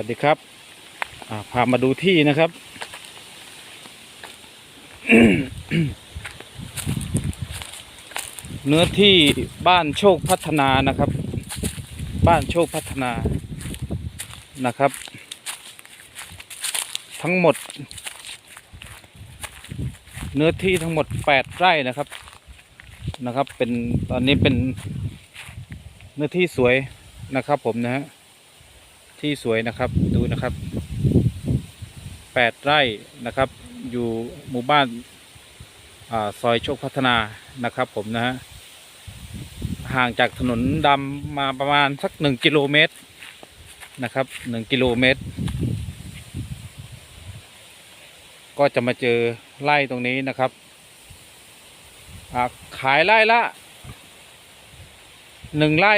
วัสดีครับพามาดูที่นะครับ เนื้อที่บ้านโชคพัฒนานะครับ บ้านโชคพัฒนานะครับ ทั้งหมด เนื้อที่ทั้งหมดแปดไร่นะครับนะครับ เป็นตอนนี้เป็นเนื้อที่สวยนะครับผมนะฮะ ที่สวยนะครับดูนะครับแปดไร่นะครับอยู่หมู่บ้านอซอยโชคพัฒนานะครับผมนะฮะห่างจากถนนดำมาประมาณสักหนึ่งกิโลเมตรนะครับหนึ่งกิโลเมตร ก็จะมาเจอไร่ตรงนี้นะครับขายไร่ละหนึ่งไร่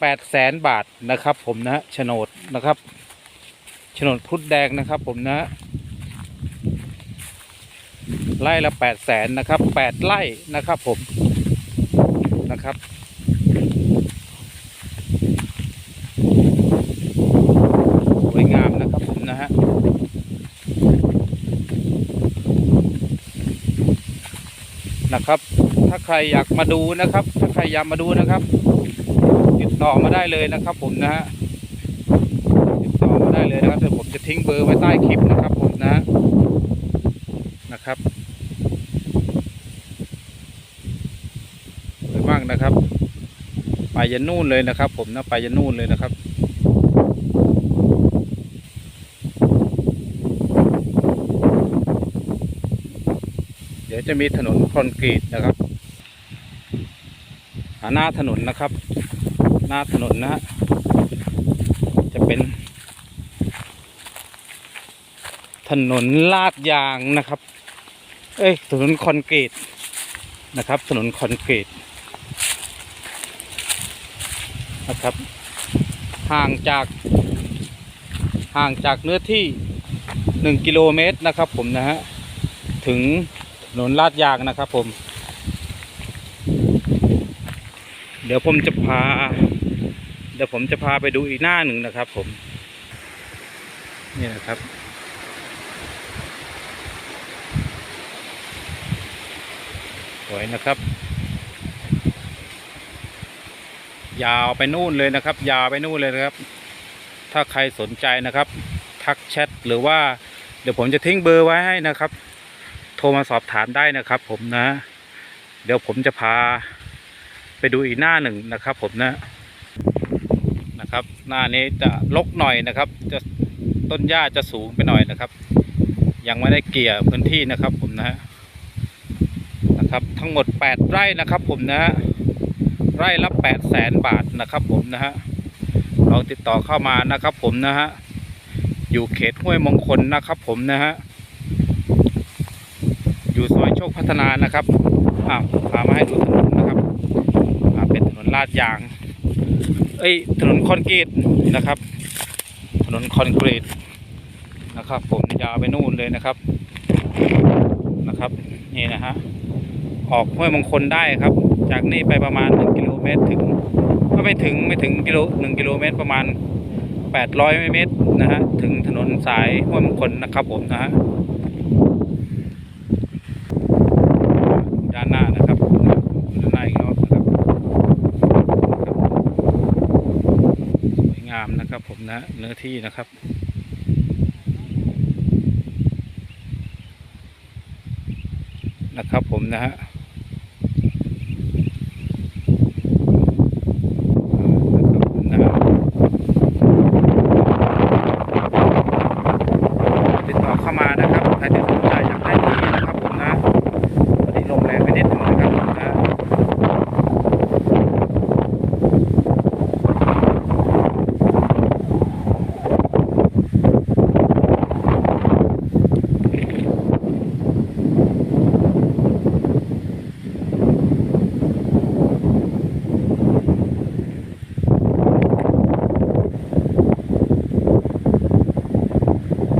แปดแสนบาทนะครับผมนะโฉนดนะครับโฉนดพุทธแดงนะครับผมนะไร่ละแปดแสนนะครับแปดไร่นะครับผมนะครับสวยงามนะครับผมนะฮะนะครับ ถ้าใครอยากมาดูนะครับ ถ้าใครอยากมาดูนะครับ ต่อมาได้เลยนะครับผมนะฮะติดต่อมาได้เลยนะครับเดี๋ยวผมจะทิ้งเบอร์ไว้ใต้คลิปนะครับผมนะฮะนะครับสวยมากนะครับ ไปยันนู่นเลยนะครับ ผมนะไปยันนู่นเลยนะครับเดี๋ยวจะมีถนนคอนกรีตนะครับ หาหน้าถนนนะครับ หน้าถนนนะฮะจะเป็น ถนนลาดยางนะครับ เอ้ยถนนคอนกรีตนะครับ ถนนคอนกรีตนะครับห่างจากห่างจากเนื้อที่หนึ่งกิโลเมตรนะครับ ผมนะฮะถึงถนนลาดยางนะครับผม เดี๋ยวผมจะพา เดี๋ยวผมจะพาไปดูอีกหน้าหนึ่งนะครับ ผม นี่นะครับ สวยนะครับ ยาวไปนู่นเลยนะครับ ยาวไปนู่นเลยนะครับ ถ้าใครสนใจนะครับ ทักแชทหรือว่า เดี๋ยวผมจะทิ้งเบอร์ไว้ให้นะครับ โทรมาสอบถามได้นะครับ ผมนะ เดี๋ยวผมจะพาไปดูอีกหน้าหนึ่งนะครับ ผมนะ นะครับ หน้านี้จะลกหน่อยนะครับ จะต้นหญ้าจะสูงไปหน่อยนะครับ ยังไม่ได้เกี่ยพื้นที่นะครับ ผมนะฮะนะครับ ทั้งหมด 8 ไร่นะครับ ผมนะฮะไร่ละ8 0 0แสนบาทนะครับ ผมนะฮะลองติดต่อเข้ามานะครับ ผมนะฮะอยู่เขตห้วยมงคลนะครับ ผมนะฮะอยู่ซอยโชคพัฒนานะครับอ้าพามาให้ดูถนนนะครับอ่าเป็นถนนลาดยาง อ้ยถนนคอนกรีตนะครับ ถนนคอนกรีตนะครับ ผมยาวไปนู่นเลยนะครับนะครับนี่นะฮะออกห้วยมงคลได้ครับ จากนี่ไปประมาณ1กิโลเมตรถึงก็ไม่ถึงไม่ถึงกิโล1กิโลเมตรประมาณ800เมตรนะฮะถึงถนนสายห้วยมงคลนะครับผมนะฮะ ด้านหน้านะครับด้านหน้าอีกรอบนะครับสวยงาม นะครับ ผมนะเนื้อที่นะครับ นะครับผมนะฮะ